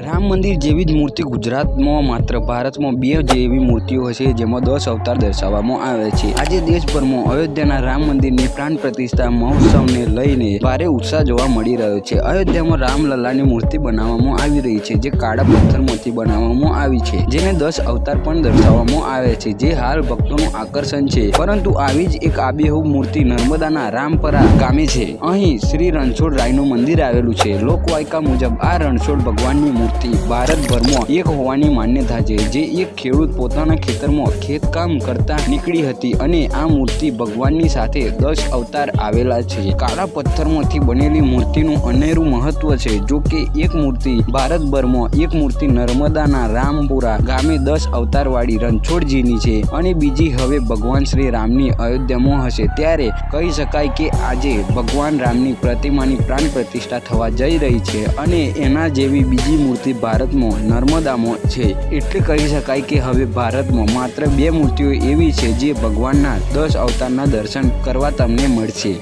રામ મંદિર જેવી જ મૂર્તિ ગુજરાતમાં માત્ર ભારતમાં બે જેવી મૂર્તિઓ હશે, જેમાં દસ અવતાર દર્શાવવામાં આવે છે. આજે દેશભરમાં અયોધ્યાના રામ મંદિરની પ્રાણ પ્રતિષ્ઠા મહોત્સવને લઈને ભારે ઉત્સાહ જોવા મળી રહ્યો છે. અયોધ્યામાં રામલલ્લાની મૂર્તિ બનાવવામાં આવી રહી છે, જે કાળા પથ્થરમાંથી બનાવવામાં આવી છે, જેને દસ અવતાર પણ દર્શાવવામાં આવે છે, જે હાલ ભક્તોનું આકર્ષણ છે. પરંતુ આવી જ એક આબેહૂબ મૂર્તિ નર્મદાના રામપરા ગામે છે. અહીં શ્રી રણછોડ રાયનું મંદિર આવેલું છે. લોકવાયકા મુજબ આ રણછોડ ભગવાનની મૂર્તિ ભારતભરમાં એક હોવાની માન્યતા છે, જે એક ખેડૂત પોતાના ખેતરમાં ખેતકામ કરતા નીકળી હતી અને આ મૂર્તિ ભગવાનની સાથે દસ અવતાર આવેલા છે. કાળા પથ્થરમાંથી બનેલી મૂર્તિનું અનેરું મહત્વ છે, જો કે એક મૂર્તિ ભારતભરમાં એક મૂર્તિ નર્મદાના રામપુરા ગામે દસ અવતારવાળી રણછોડજીની છે અને બીજી હવે ભગવાન શ્રી રામની અયોધ્યામાં હશે. ત્યારે કહી શકાય કે આજે ભગવાન રામની પ્રતિમાની પ્રાણ પ્રતિષ્ઠા થવા જઈ રહી છે અને એના જેવી બીજી મૂર્તિ ભારતમાં નર્મદામાં છે. એટલે કહી શકાય કે હવે ભારતમાં માત્ર બે મૂર્તિઓ એવી છે જે ભગવાનના દસ અવતારના દર્શન કરવા તમને મળશે.